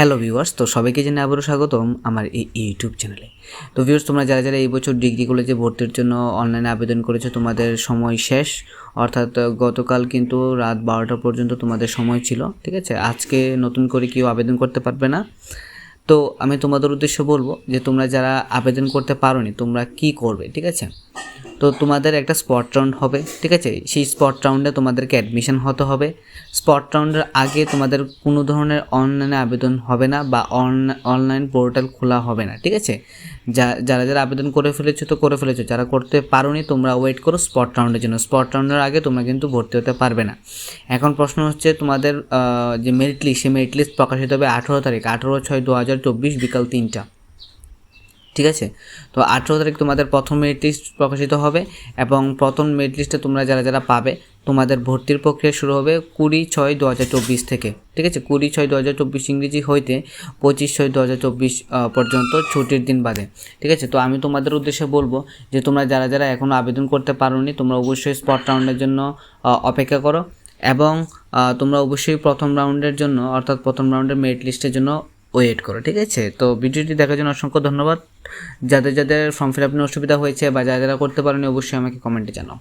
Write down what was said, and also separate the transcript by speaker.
Speaker 1: Hello viewers, তো সবাইকে জানাই আবারও স্বাগতম আমার এই ইউটিউব চ্যানেলে। তো ভিউয়ার্স, তোমরা যারা যারা এই বছর ডিগ্রি কলেজে ভর্তির জন্য অনলাইনে আবেদন করেছ, তোমাদের সময় শেষ। অর্থাৎ গতকাল কিন্তু রাত বারোটা পর্যন্ত তোমাদের সময় ছিল, ঠিক আছে? আজকে নতুন করে কেউ আবেদন করতে পারবে না। তো আমি তোমাদের উদ্দেশ্যে বলব যে, তোমরা যারা আবেদন করতে পারোনি, তোমরা কি করবে, ঠিক আছে? তো তোমাদের একটা স্পট রাউন্ড হবে, ঠিক আছে? সেই স্পট রাউন্ডে তোমাদেরকে অ্যাডমিশন হতে হবে। স্পট রাউন্ডের আগে তোমাদের কোনো ধরনের অনলাইনে আবেদন হবে না বা অনলাইন পোর্টাল খোলা হবে না, ঠিক আছে? যা, যারা যারা আবেদন করে ফেলেছো তো করে ফেলেছো, যারা করতে পারোনি তোমরা ওয়েট করো স্পট রাউন্ডের জন্য। স্পট রাউন্ডের আগে তোমরা কিন্তু ভর্তি হতে পারবে না। এখন প্রশ্ন হচ্ছে তোমাদের যে মেরিট লিস্ট সেই মেরিট লিস্ট প্রকাশিত হবে আঠেরো তারিখ, আঠেরো ছয় দু হাজার চব্বিশ বিকাল তিনটা। ঠিক আছে? তো আঠেরো তারিখ তোমাদের প্রথম মেরিট লিস্ট প্রকাশিত হবে এবং প্রথম মেরিট লিস্টে তোমরা যারা যারা পাবে, তোমাদের ভর্তির প্রক্রিয়া শুরু হবে কুড়ি ছয় দু হাজার চব্বিশ থেকে। ঠিক আছে? কুড়ি ছয় দু হাজার চব্বিশ ইংরেজি হইতে পঁচিশ ছয় দু হাজার চব্বিশ পর্যন্ত ছুটির দিন বাদে। ঠিক আছে? তো আমি তোমাদের উদ্দেশ্যে বলব যে তোমরা যারা যারা এখনও আবেদন করতে পারোনি, তোমরা অবশ্যই স্পট রাউন্ডের জন্য অপেক্ষা করো এবং তোমরা অবশ্যই প্রথম রাউন্ডের জন্য, অর্থাৎ প্রথম রাউন্ডের মেরিট লিস্টের জন্য ওয়েট করো, ঠিক আছে? তো ভিডিওটি দেখার জন্য অসংখ্য ধন্যবাদ। যাদের যাদের ফর্ম ফিল আপ নিয়ে অসুবিধা হয়েছে বা যারা যারা করতে পারেনি, অবশ্যই আমাকে কমেন্টে জানাও।